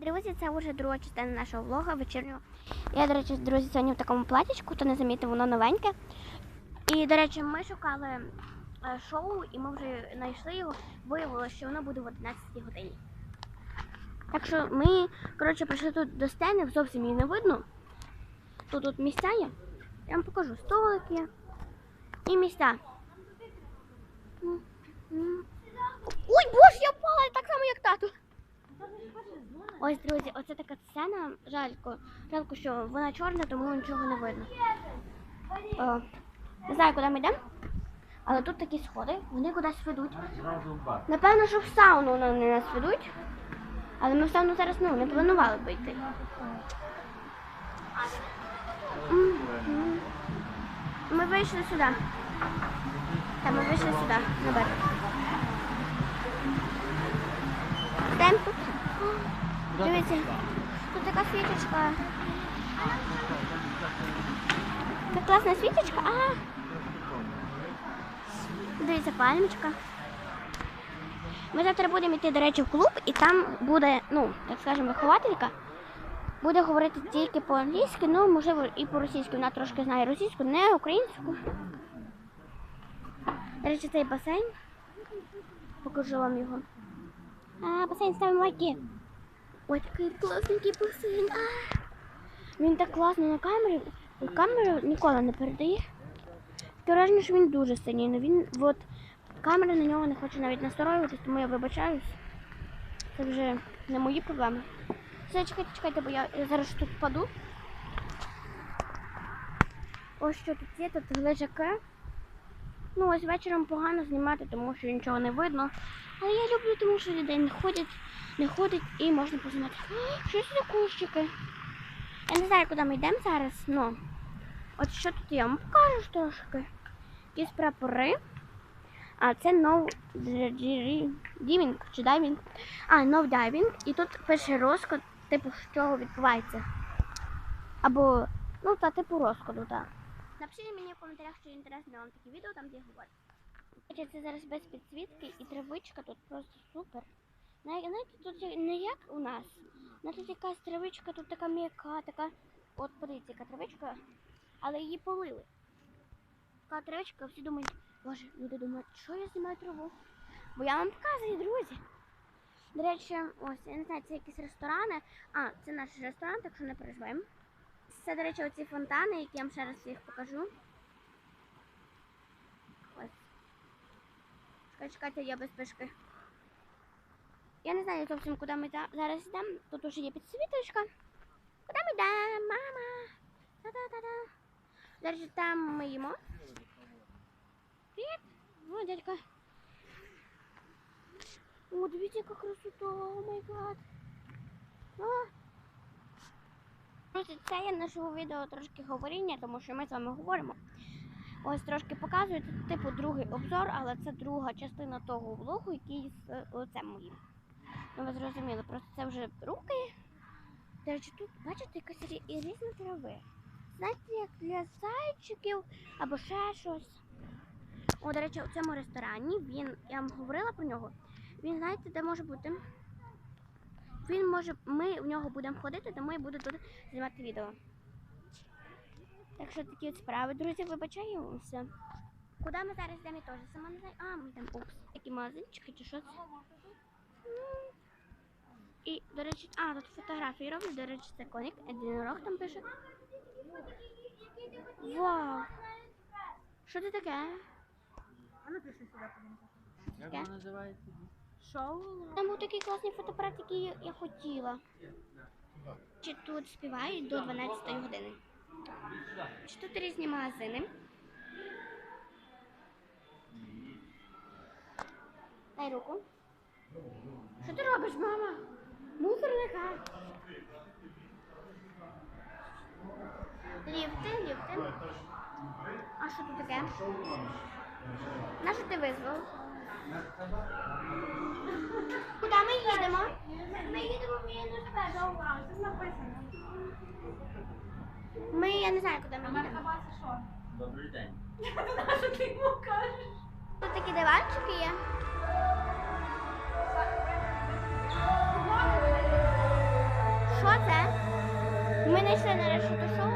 Привіт, друзі! Це вже друга частина нашого влога вечірнього. Я, до речі, друзі, сьогодні в такому платічку, хто не замітив, воно новеньке. І, до речі, ми шукали е, шоу, і ми вже знайшли його. Виявилося, що воно буде в 11 годині. Так що ми, коротше, прийшли тут до стени, зовсім її не видно. Тут тут місця є. Я вам покажу столики і місця. М, м. Ой, боже, я впала так само, як тату. Ось, друзі, оце така Жалько. Жалко, що вона чорна, тому нічого не видно. О, не знаю, куди ми йдемо, але тут такі сходи, вони кудись ведуть. Напевно, що в сауну вони нас ведуть. Але ми в сауну зараз ну, не планували би йти. Ми вийшли сюди. Та ми вийшли сюди, на берег. Йдемо. Дивіться, така світочка. Така класна світочка. А. Дивіться, пальмочка. Ми завтра будемо йти, до речі, в клуб, і там буде, ну, так скажемо, вихователька. Буде говорити тільки по-англійськи, ну, можливо, і по-російськи. Вона трошки знає російську, не українську. До речі, цей басейн. Покажу вам його. А, басейн ставимо лайки. Ой, такий класненький басейн. Він так класно на камері. Камера ніколи не передає. Таке враження, що він дуже синій. але він от камера на нього не хоче навіть настроюватись, тому я вибачаюсь. Це вже не мої проблеми. Все, чекайте, чекайте, бо я, я зараз тут впаду. Ось що тут є, тут лежаки. Ну, ось вечором погано знімати, тому що нічого не видно. Але я люблю, тому що людей не ходять, не ходить і можна познати. Щось за кущики. Я не знаю, куди ми йдемо зараз, ну. От що тут я вам покажу трошки. Якісь прапори. А це no diving чи дайвінг. А, no diving. І тут пише розклад, типу, що відбувається. Або, ну, та типу розкладу, так. Напишіть мені в коментарях, що інтересне вам такі відео, там де. Хоча Це зараз без підсвітки і травичка тут просто супер. Знаєте, тут не як у нас. Ну тут якась травичка, тут така м'яка, така. От подивіться, яка травичка, але її полили. Така травичка, всі думають, боже, люди думають, що я знімаю траву. Бо я вам показую, друзі. До речі, ось, я не знаю, це якісь ресторани. А, це наш ресторан, так що не переживаємо. Це, до речі, оці фонтани, які я вам ще раз їх покажу. Ось. Чекайте, я без пишки. Я не знаю зовсім, куди ми зараз йдемо. Тут уже є підсвіточка. Куди ми йдемо, мама? До речі, там ми їмо. Привіт. О, дядька. О, дивіться, яка красота, о май гад. О. Друзі, це є нашого відео трошки говоріння, тому що ми з вами говоримо. Ось трошки показую, це типу другий обзор, але це друга частина того влогу, який з е, лицем моїм. Ну, ви зрозуміли, просто це вже руки. До речі, тут, бачите, якась рі- і різна трави. Знаєте, як для зайчиків або ще щось. О, до речі, у цьому ресторані він, я вам говорила про нього. Він, знаєте, де може бути? Він може, ми в нього будемо ходити, тому я буду тут знімати відео. Так що такі от справи, друзі, вибачаємося. Куди ми зараз йдемо, я теж сама не знаю. А, ми йдемо упс. Такі магазинчики чи що це? І, до речі, а, тут фотографії роблять, до речі, це коник, единорог там пише. Вау! Що це таке? Як Таке? воно називається? Шоу? Там був такий класний фотоапарат, який я- хотіла. Чи тут співають до 12 години? Чи тут різні магазини? Дай руку. Що ти робиш, мама? Мусорника. Ліфти, ліфти. А що тут таке? На що ти визвав? Куди ми їдемо? Ми їдемо в. Тут написано. Ми, я не знаю, куди ми їдемо. Мерхаба це що? Добрий день. Що ти йому кажеш? Тут такі диванчики є. Вау! прийшли нарешті до шоу.